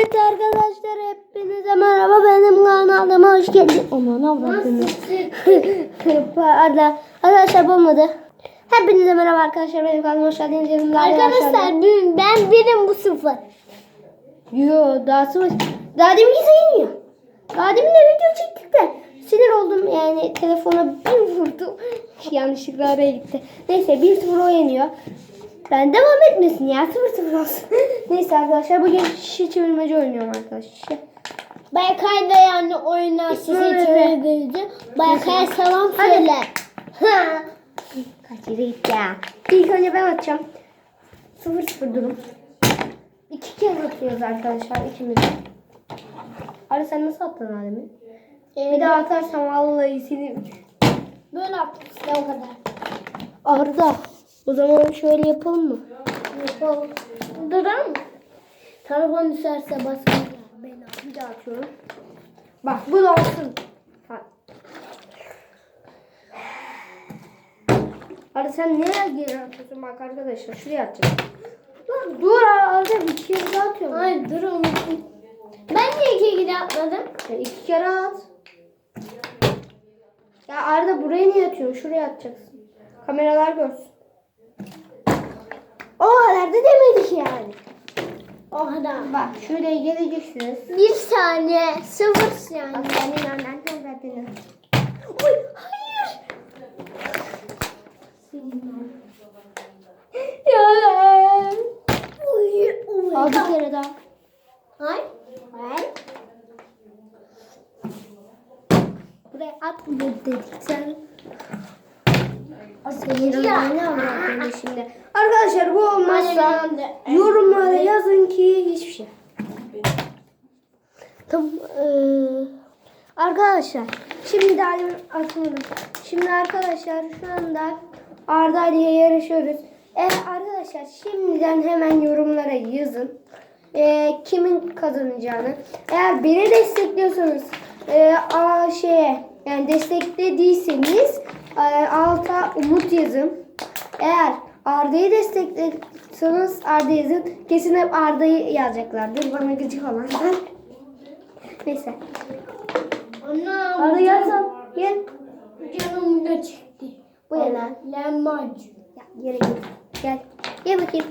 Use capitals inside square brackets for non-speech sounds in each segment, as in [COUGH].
Evet arkadaşlar hepinize merhaba benim kanalıma hoş geldin. Aman Allah'ım. Pardon. [LAUGHS] Arkadaşlar bu olmadı. Hepinize merhaba arkadaşlar benim kanalıma hoş geldiniz. Yanımda Arkadaşlar bugün ben birim bu sıfır. Yo daha sıvı. Daha demin ki sayılmıyor. Daha demin de video çektik de sinir oldum yani telefona bir vurdum. [LAUGHS] Yanlışlıkla araya gitti. Neyse 1-0 o yeniyor. Ben devam etmesin ya 0-0 olsun. [LAUGHS] Neyse arkadaşlar bugün şişe çevirmece oynuyorum arkadaşlar. Berkay da yani oynar size Evet. çevirebildi. Berkay'a selam söyle. [LAUGHS] Kaç yere gitti ya. İlk önce ben atacağım. 0-0 durum. İki kez atıyoruz arkadaşlar ikimiz. Arı sen nasıl attın Adem'i? Bir daha atarsam vallahi seni Böyle yaptık işte o kadar. Arda. O zaman şöyle yapalım mı? Yapalım. Duran mı? Telefon düşerse basın. Ben bir daha atıyorum. Bak bu da olsun. Arda sen nereye geri atıyorsun? Bak arkadaşlar şuraya atacağım. Lan dur Arda bir kere daha atıyorum. Ay dur unuttum. Ben niye iki geri atmadım? Ya iki kere at. Ya Arda buraya niye atıyorsun? Şuraya atacaksın. Kameralar görsün. Da demedik yani. O kadar. Bak şuraya geleceksiniz. Bir saniye. Sıfır yani. Bak senin annen zaten. Uy hayır. Ya. Uy, uy. Al bir kere daha. Ay. Ay. Buraya at dedik sen. Ne anlattın şimdi? Arkadaşlar bu olmazsa yorumlara yazın ki hiçbir şey. Tamam. eee, arkadaşlar şimdi daha demin atmadım. Şimdi arkadaşlar şu anda Arda ile yarışıyoruz. Eğer arkadaşlar şimdiden hemen yorumlara yazın. Eee, kimin kazanacağını. Eğer beni destekliyorsanız eee a şeye yani desteklediyseniz alta umut yazın. Eğer Arda'yı destekliyorsanız Arda yazın. Kesin hep Arda'yı yazacaklardır. Bana gıcık olanlar. Neyse. Arda yazsam. Gel. Canım da çekti. Bu ne lan? Lahmacun. Ya, yere git. Gel. Gel bakayım.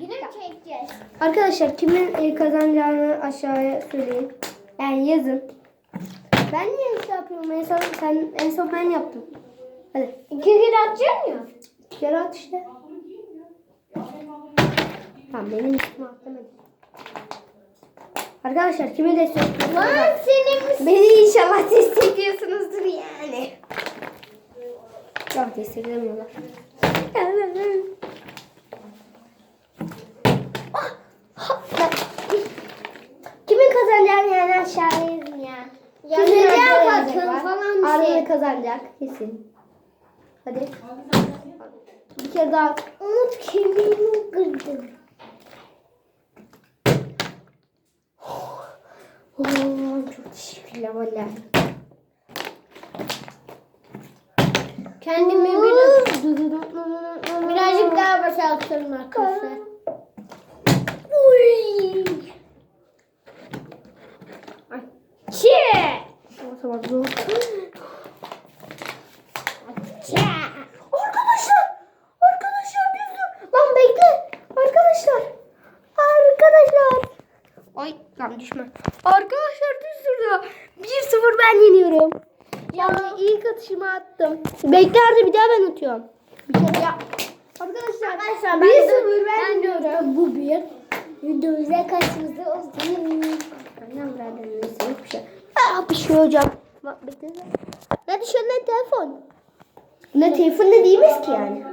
Gidip çekeceğiz. Arkadaşlar kimin e, kazanacağını aşağıya söyleyin. Yani yazın. Ben niye şey yapıyorum? En son, sen, en son ben yaptım. Hadi. İki kere atacaksın ya. Bir kere at işte. Tamam benim üstüme hadi. Arkadaşlar kimi destekliyorsunuz? Lan senin misin? Beni inşallah destekliyorsunuzdur yani. Yok desteklemiyorlar. Ah, ha, bak. Kimin kazanacağını yani aşağıya yazın ya. Ya Kimin ne kazanacak yapalım var? Şey. kazanacak kesin. Hadi. Bir kere daha. Umut kemiğimi kırdım. Oo, çok teşekkürler valla. Kendimi biraz, birazcık daha boşaltıyorum arkadaşlar. Uy. Çi. Tamam zor. Çi. Arkadaşlar! Arkadaşlar düz dur. Lan bekle. Arkadaşlar. Arkadaşlar. Ay lan düşme. Arkadaşlar düz durdu. 1-0 ben yeniyorum. Yani ilk atışımı attım. Bekle Arda bir daha ben atıyorum. Bir kere yap. Arkadaşlar, Arkadaşlar bir ben, sıfır de, ben, ben diyorum bu bir. Videomuza karşınızda olsun. Annem yok bir şey. Aa bir şey hocam. Bak bekle. Ne düşüyor lan telefon? Ne telefon ne değiliz ki yani.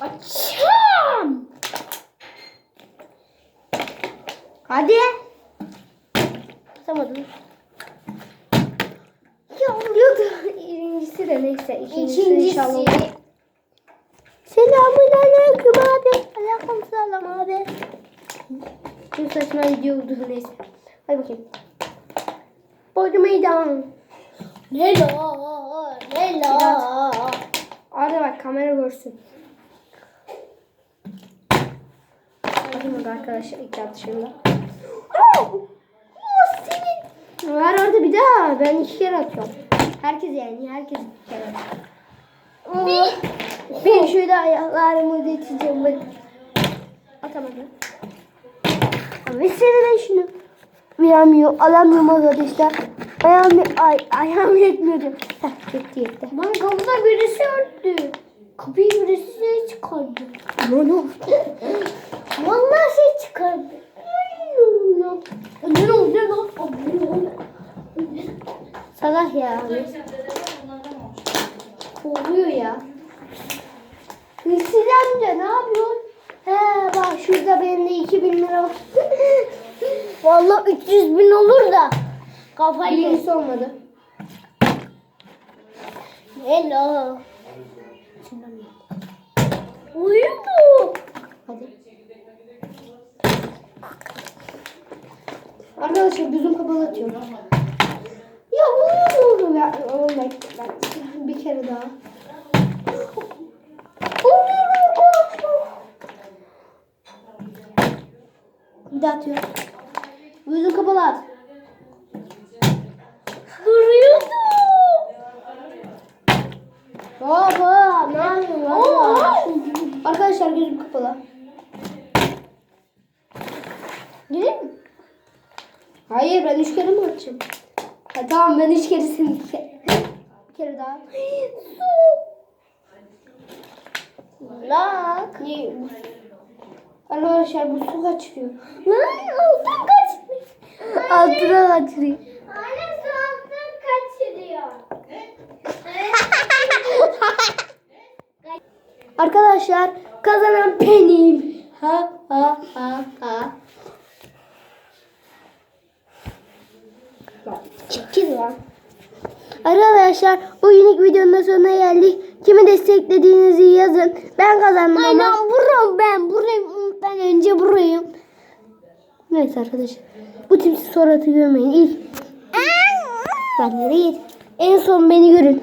Açam. Hadi. Atamadım. Ya oluyordu. İkincisi de neyse. İkincisi, İkincisi. inşallah. Selamun aleyküm abi. Aleyküm selam abi. Çok saçma video oldu neyse. Hadi bakayım. Bodrum meydan. Hello. Hello. Arda bak kamera görsün. atamadı arkadaşlar ilk atışımda. Senin. Var orada bir daha. Ben iki kere atıyorum. Herkes yani. Herkes iki kere atıyor. Ben şöyle ayaklarımı da iteceğim. Ben. Atamadım. Ve sen şunu. Veremiyor. Alamıyorum arkadaşlar. Ayağım, ay, ayağım yetmiyor. Heh, yetti yetti. Bana kapıda birisi ördü. Kapıyı birisi çıkardı. Ne ne oldu? Vallahi şey çıkardı. Ne oldu ne oldu? Salah ya. Oluyor ya. Hırsız amca ne yapıyorsun? He bak şurada benim de 2000 lira var. [LAUGHS] Vallahi 300 bin olur da. Kafayı Birincisi olmadı. Hello. Uyudu. Hadi. Arkadaşlar gözüm kapalı atıyorum. Ya bu ne oldu ya? Oğlum ben, ben bir kere daha. Bir daha atıyorum. Gözüm kapalı at. Duruyordu. Baba ne yapıyorsun? Arkadaşlar gözüm kapalı. Değil mi? Hayır ben üç kere mi atacağım? Ha, tamam ben üç keresini bir kere, bir kere daha. Lak. Niye? Arkadaşlar bu su kaçırıyor. Lan altın kaçmış. Altına kaçırıyor. Anne su altın kaçırıyor. Arkadaşlar kazanan benim. Ha ha ha ha. Lan, Çekil lan. Arkadaşlar bugünlük videonun da sonuna geldik. Kimi desteklediğinizi yazın. Ben kazandım Aynen ama. buram ben burayım. Ben önce burayım. Neyse arkadaşlar. Bu tipsiz suratı görmeyin. İlk. Ben nereye? En son beni görün.